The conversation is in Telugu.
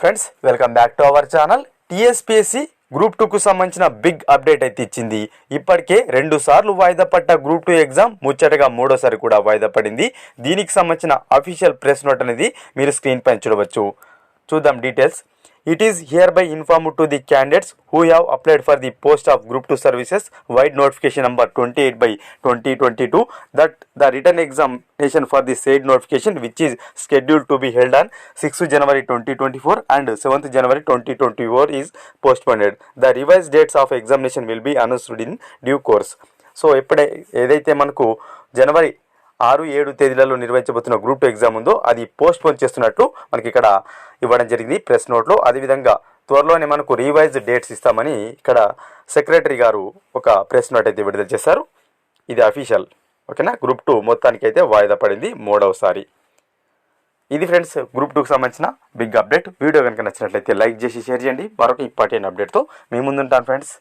Friends welcome back to our channel TSPSC group టూకు సంబంధించిన బిగ్ అప్డేట్ అయితే ఇచ్చింది. ఇప్పటికే రెండు సార్లు వాయిదా పడ్డ గ్రూప్ టూ ఎగ్జామ్ ముచ్చటగా మూడోసారి కూడా వాయిదా పడింది. దీనికి సంబంధించిన అఫీషియల్ ప్రెస్ నోట్ అనేది మీరు స్క్రీన్ పైన చూడవచ్చు. చూద్దాం details it is here by inform to the candidates who have applied for the post of group two services vide notification number twenty eight by twenty twenty two that the written examination for the said notification which is scheduled to be held scheduled to be twenty on 6th January 2024 and 7th January 2024 is postponed. The revised dates of examination will be announced in due course so ఎప్పుడే ఏదైతే మనకు జనవరి ఆరు ఏడు తేదీలలో నిర్వహించబోతున్న గ్రూప్ టూ ఎగ్జామ్ ఉందో అది పోస్ట్ పోన్ చేస్తున్నట్టు మనకి ఇక్కడ ఇవ్వడం జరిగింది. ప్రెస్ నోట్లో అదేవిధంగా త్వరలోనే మనకు రివైజ్ డేట్స్ ఇస్తామని ఇక్కడ సెక్రటరీ గారు ఒక ప్రెస్ నోట్ అయితే విడుదల చేశారు. ఇది అఫీషియల్. ఓకేనా? గ్రూప్ టూ మొత్తానికి అయితే వాయిదా పడింది మూడవసారి ఇది ఫ్రెండ్స్ గ్రూప్ టూకి సంబంధించిన బిగ్ అప్డేట్. వీడియో కనుక నచ్చినట్లయితే లైక్ చేసి షేర్ చేయండి. మరొక ఇంపార్టెంట్ అప్డేట్తో మీ ముందుంటాను ఫ్రెండ్స్.